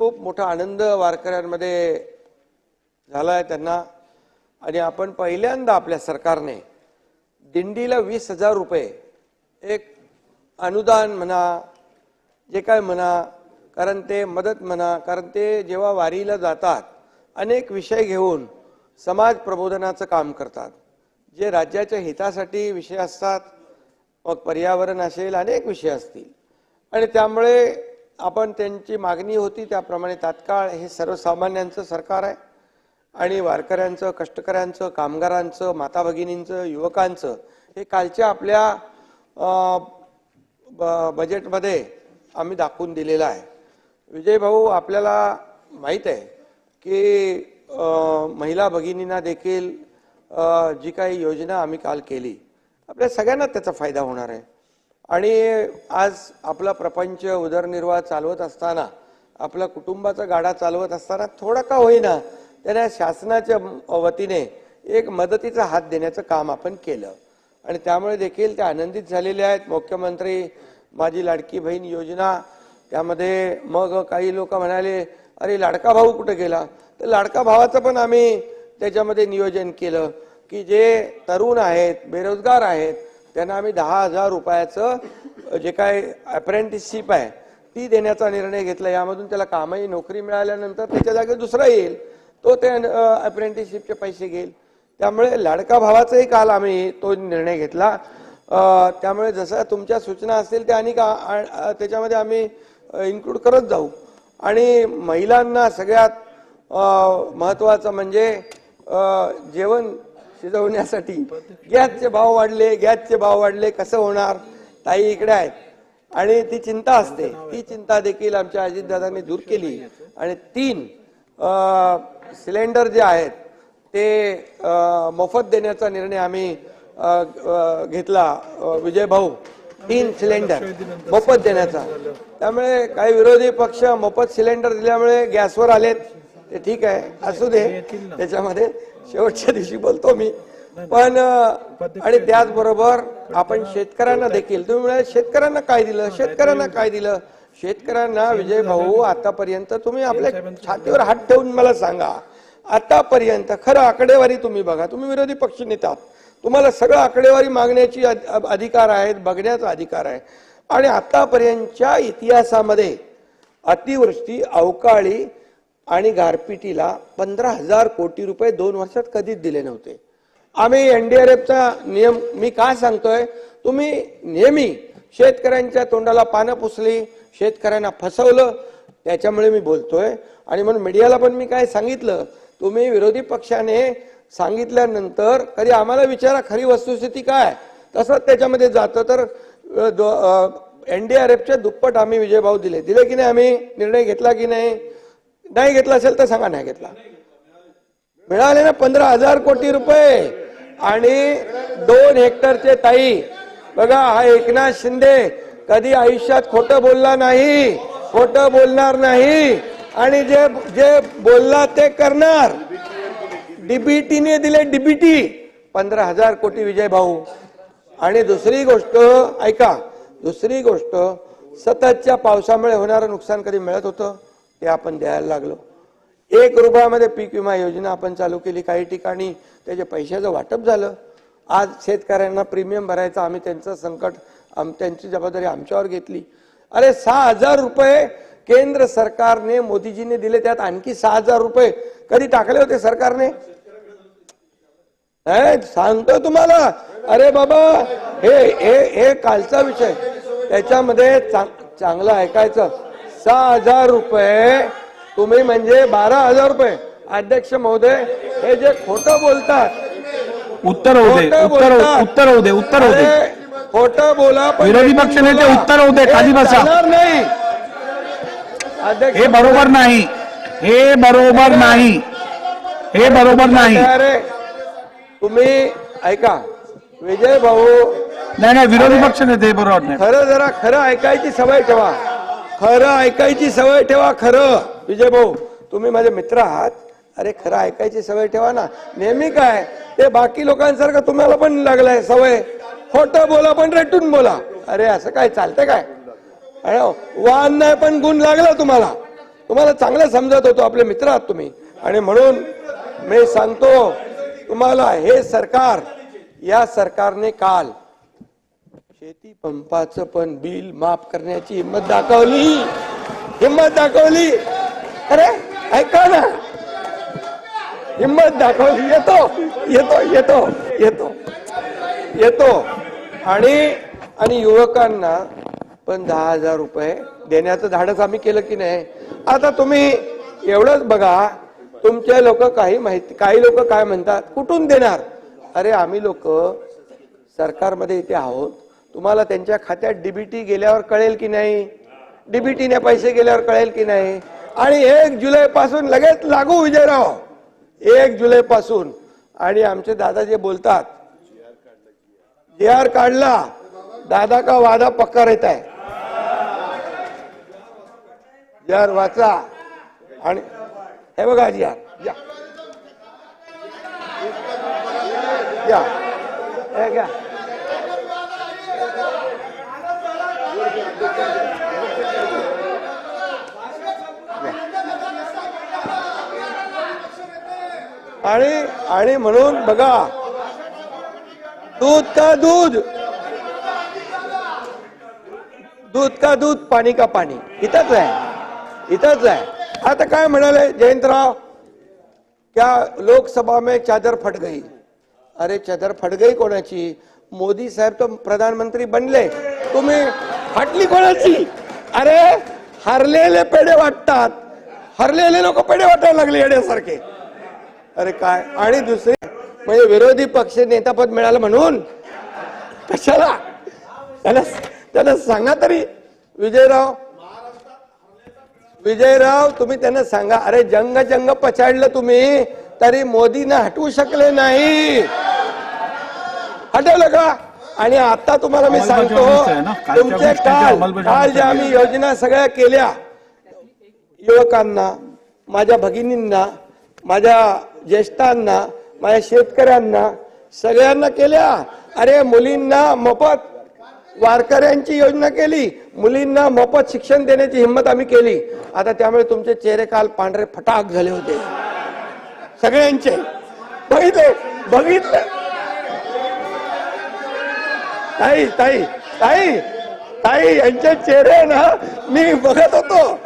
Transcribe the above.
खूप मोठा आनंद वारकऱ्यांमध्ये झाला आहे त्यांना. आणि आपण पहिल्यांदा आपल्या सरकारने दिंडीला वीस हजार रुपये एक अनुदान म्हणा जे काय म्हणा कारण ते मदत म्हणा कारण ते जेव्हा वारीला जातात अनेक विषय घेऊन समाज प्रबोधनाचं काम करतात. जे राज्याच्या हितासाठी विषय असतात मग पर्यावरण असेल अनेक विषय असतील. आणि त्यामुळे आपण त्यांची मागणी होती त्याप्रमाणे तात्काळ हे सर्वसामान्यांचं सरकार आहे. आणि वारकऱ्यांचं कष्टकऱ्यांचं कामगारांचं माता भगिनींचं युवकांचं हे कालच्या आपल्या ब- बजेटमध्ये आम्ही दाखवून दिलेलं आहे. विजय भाऊ आपल्याला माहीत आहे की महिला भगिनींना देखील जी काही योजना आम्ही काल केली आपल्या सगळ्यांना त्याचा फायदा होणार आहे. आणि आज आपला प्रपंच उदरनिर्वाह चालवत असताना आपला कुटुंबाचा गाडा चालवत असताना थोडा का होईना त्यांना शासनाच्या वतीने एक मदतीचा हात देण्याचं काम आपण केलं. आणि त्यामुळे देखील ते आनंदित झालेले आहेत. मुख्यमंत्री माझी लाडकी बहीण योजना त्यामध्ये मग काही लोक म्हणाले अरे लाडका भाऊ कुठं गेला? तर लाडका भावाचं पण आम्ही त्याच्यामध्ये नियोजन केलं की जे तरुण आहेत बेरोजगार आहेत त्यांना आम्ही दहा हजार रुपयाचं जे काय अप्रेंटिसशिप आहे ती देण्याचा निर्णय घेतला. यामधून त्याला कामही नोकरी मिळाल्यानंतर त्याच्या जागेवर दुसरा येईल. तो ते अप्रेंटिसशिपचे पैसे घेईल. त्यामुळे लाडका भावाचाही काल आम्ही तो निर्णय घेतला. त्यामुळे जसं तुमच्या सूचना असतील त्या आणि त्याच्यामध्ये आम्ही इन्क्लूड करत जाऊ. आणि महिलांना सगळ्यात महत्त्वाचं म्हणजे जेवण शिजवण्यासाठी. गॅसचे भाव वाढले गॅसचे भाव वाढले कसं होणार? ताई इकडे आहेत. आणि ती चिंता असते. ती चिंता देखील आमच्या अजितदादांनी दूर केली. आणि तीन सिलेंडर जे आहेत ते मोफत देण्याचा निर्णय आम्ही घेतला. विजय भाऊ तीन सिलेंडर मोफत देण्याचा. त्यामुळे काही विरोधी पक्ष मोफत सिलेंडर दिल्यामुळे गॅसवर आलेत. ते ठीक आहे. असू दे. त्याच्यामध्ये शेवटच्या दिवशी बोलतो मी. पण आणि त्याचबरोबर आपण शेतकऱ्यांना देखील तुम्ही म्हणाले शेतकऱ्यांना काय दिलं शेतकऱ्यांना काय दिलं? शेतकऱ्यांना विजय भाऊ आतापर्यंत तुम्ही आपल्या छातीवर हात ठेवून मला सांगा. आतापर्यंत खरं आकडेवारी तुम्ही बघा. तुम्ही विरोधी पक्ष नेता तुम्हाला सगळं आकडेवारी मागण्याची अध- अधिकार आहेत बघण्याचा अधिकार आहे. आणि आतापर्यंतच्या इतिहासामध्ये अतिवृष्टी अवकाळी आणि गारपिटीला पंधरा हजार कोटी रुपये दोन वर्षात कधीच दिले नव्हते. आम्ही एनडीआरएफचा नियम मी काय सांगतोय? तुम्ही नेहमी शेतकऱ्यांच्या तोंडाला पानं पुसली शेतकऱ्यांना फसवलं त्याच्यामुळे मी बोलतोय. आणि म्हणून मीडियाला पण मी काय सांगितलं? तुम्ही विरोधी पक्षाने सांगितल्यानंतर कधी आम्हाला विचारा खरी वस्तुस्थिती काय? तसंच त्याच्यामध्ये जातं तर एनडीआरएफच्या दुप्पट आम्ही विजय भाऊ दिले. दिले की नाही आम्ही? निर्णय घेतला की नाही? नाही घेतला असेल तर सांगा नाही घेतला. मिळाले ना पंधरा हजार कोटी रुपये. आणि दोन हेक्टरचे ताई. बघा हा एकनाथ शिंदे कधी आयुष्यात खोटं बोलला नाही खोटं बोलणार नाही. आणि जे जे बोलला ते करणार. डीबीटीने दिले डीबीटी. पंधरा हजार कोटी विजय भाऊ. आणि दुसरी गोष्ट ऐका दुसरी गोष्ट सततच्या पावसामुळे होणारं नुकसान कधी मिळत होतं? ते आपण द्यायला लागलो. एक रुपयामध्ये पीक विमा योजना आपण चालू केली. काही ठिकाणी त्याच्या पैशाचं वाटप झालं. आज शेतकऱ्यांना प्रीमियम भरायचं आम्ही त्यांचं संकट आम त्यांची जबाबदारी आमच्यावर घेतली. अरे सहा हजार रुपये केंद्र सरकारने मोदीजीने दिले त्यात आणखी सहा हजार रुपये कधी टाकले होते सरकारने? सांगतो तुम्हाला. अरे बाबा हे हे हे कालचा विषय. त्याच्यामध्ये चांग- चांगलं ऐकायचं. सहा हजार रुपये. तुम्ही म्हणजे बारा हजार रुपये. अध्यक्ष महोदय हे जे खोटं बोलतात. उत्तर उत्तर बोलतात. उत्तर होऊ दे उत्तर होऊ दे. अरे, खोटं बोला विरोधी नीट पक्षनेते बोला. उत्तर होऊ दे, हे खाली बसा. नाही. अध्यक्ष हे बरोबर नाही. हे बरोबर नाही. हे बरोबर नाही. अरे तुम्ही ऐका. विजय भाऊ. नाही नाही विरोधी पक्ष नेते बरोबर नाही. खरं जरा खरं ऐकायची सवय ठेवा. खरं ऐकायची सवय ठेवा खरं. विजय भाऊ तुम्ही माझे मित्र आहात. अरे खरं ऐकायची सवय ठेवा ना. नेहमी काय ते बाकी लोकांसारखं तुम्हाला पण लागलाय सवय. खोटं बोला पण रेटून बोला. अरे असं काय चालतंय काय? अरे वाहन नाही पण गुण लागला तुम्हाला. तुम्हाला चांगलं समजत होतो आपले मित्र आहात तुम्ही. आणि म्हणून मी सांगतो तुम्हाला हे सरकार या सरकारने काल शेती पंपाचं पण बिल माफ करण्याची हिंमत दाखवली. हिंमत दाखवली. अरे ऐका ना. हिंमत दाखवली. येतो येतो येतो येतो. येतो. आणि आणि युवकांना पण दहा हजार रुपये देण्याचं धाडस आम्ही केलं की नाही? आता तुम्ही एवढंच बघा तुमचे लोक काही माहिती काही लोक काय म्हणतात? कुठून देणार? अरे आम्ही लोक सरकारमध्ये इथे आहोत. तुम्हाला त्यांच्या खात्यात डीबीटी गेल्यावर कळेल की नाही? डीबीटीने पैसे गेल्यावर कळेल की नाही? आणि एक जुलै पासून लगेच लागू विजयराव. एक जुलै पासून आणि आमचे दादा जे बोलतात जे आर काढला दादा का वादा पक्का रेत आहे जे आर वाचा आणि हे बघा जी आर या. या. आणि आणि म्हणून बघा दूध का दूध? दूध का दूध पाणी का पाणी? इथंच आहे. इथंच आहे. आता काय म्हणाले जयंतराव? क्या लोकसभा में चादर फट गई? अरे चादर फट गई कोणाची? मोदी साहेब तो प्रधानमंत्री बनले. तुम्ही फाटली कोणाची? अरे हरलेले पेढे वाटतात. हरलेले लोक पेढे वाटायला लागले येण्यासारखे अरे काय? आणि दुसरे म्हणजे विरोधी पक्ष नेतापद मिळालं म्हणून? कशाला? त्याला त्याला सांगा तरी. विजयराव विजयराव तुम्ही त्यांना सांगा. अरे जंग जंग पछाडलं तुम्ही तरी मोदींना हटवू शकले नाही. हटवलं का? आणि आता तुम्हाला मी सांगतो तुमचे काल काल ज्या आम्ही योजना सगळ्या केल्या युवकांना माझ्या भगिनींना माझ्या ज्येष्ठांना माझ्या शेतकऱ्यांना सगळ्यांना केल्या. अरे मुलींना मोफत वारकऱ्यांची योजना केली. मुलींना मोफत शिक्षण देण्याची हिंमत आम्ही केली. आता त्यामुळे तुमचे चेहरे काल पांढरे फटाक झाले होते. सगळ्यांचे. बघितले बघितले. ताई ताई ताई ताई यांचे चेहरे ना मी बघत होतो.